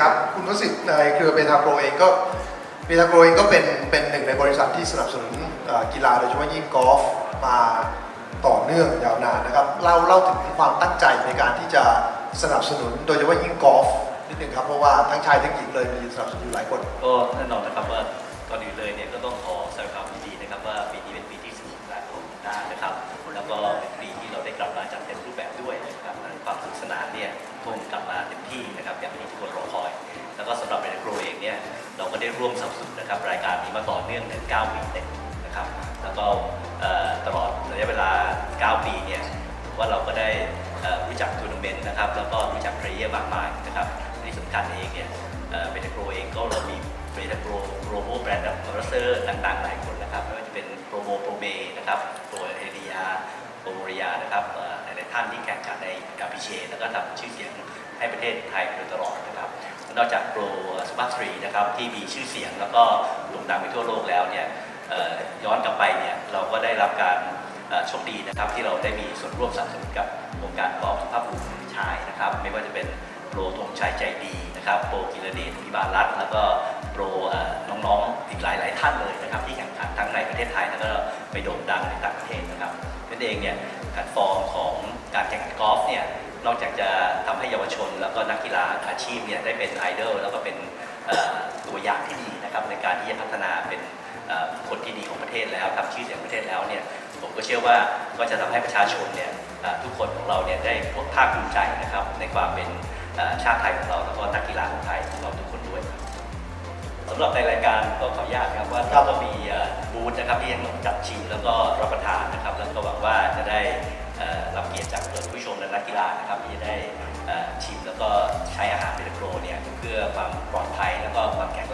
ครับคุณวสิทธิ์ในเครือเบทาโกรเองก็เบทาโกรเองก็เป็นเป็นหนึ่งในบริษัทที่สนับสนุนกีฬาโดยเฉพาะยิ่งกอล์ฟมาต่อเนื่องยาวนานนะครับเล่าเล่าถึงความตั้งใจในการที่จะสนับสนุนโดยเฉพาะยิ่งกอล์ฟนิดหนึ่งครับเพราะว่าทั้งชายทั้งหญิงเลยมีสนับสนุนหลายคน ก็แน่นอนนะครับว่าก่อนอื่นเลยเนี่ยก็ต้องขอแสดงความยินดีนะครับว่าปีนี้เป็นปีที่สิบแล้วของด้านนะครับแล้วก็เป็นปีที่เราได้กลับมาจัดเต็มรูปแบบด้วยนะครับความสนุกสนานเนี่ยคงกลับมาเต็มที่นะครับอย่างที่ทุกคนรอคอย ร่วมสนับสนุนนะครับรายการนี้มาต่อเนื่องถึง 9 ปีเต็มนะครับ แล้วก็ตลอดระยะเวลา 9 ปีเนี่ยว่าเราก็ได้รู้จักทัวร์นาเมนต์นะครับ แล้วก็รู้จักเพลเยอร์มากมายนะครับที่สำคัญเองเนี่ยเบนโกรเองก็เรามีเบนโกรโรโบแบรนด์ดับคอร์เซอร์ต่างๆหลายคนนะครับไม่ว่าจะเป็นโปรโมโปรเมนะครับโปรเอเดียโปรโมริยานะครับหลายๆท่านที่แข่งขันในกาพิเชแล้วก็ทำชื่อเสียงให้ประเทศไทยโดยตลอดนะครับ นอกจากโปรสมาร์ทรีนะครับที่มีชื่อเสียงแล้วก็โด่งดังไปทั่วโลกแล้วเนี่ยย้อนกลับไปเนี่ยเราก็ได้รับการโชคดีนะครับที่เราได้มีส่วนร่วมสนับสนุนกับองค์การกอล์ฟสุภาพบุรุษชายนะครับ ไม่ว่าจะเป็นโปรธงชัยใจดีนะครับโปรกิรเดชพิบาลรัตแล้วก็โปรน้องๆอีกหลายหลายๆท่านเลยนะครับที่แข่งขันทั้งในประเทศไทยแล้วก็ไปโด่งดังในต่างประเทศนะครับนั่นเองเนี่ยแพลตฟอร์มของการแข่งขันกอล์ฟเนี่ย นอกจากจะทำให้เยาวชน แล้วก็นักกีฬาอาชีพเนี่ยได้เป็นไอดอลแล้วก็เป็นตัวอย่างที่ดีนะครับในการที่จะพัฒนาเป็นคนที่ดีของประเทศแล้วทำชื่อเสียงประเทศแล้วเนี่ยผมก็เชื่อว่าก็จะทำให้ประชาชนเนี่ยทุกคนของเราเนี่ยได้ภาคภูมิใจนะครับในความเป็นชาติไทยของเราแล้วก็นักกีฬาของไทยของเราทุกคนด้วยสำหรับในรายการก็ขออนุญาตครับว่าเราก็มีบูธนะครับที่ยังจัดชิมแล้วก็รับประทานนะครับ ก็ใช้อาหารเบลโปรเนี่ยเพื่อความปลอดภัยแล้วก็ความแข็ง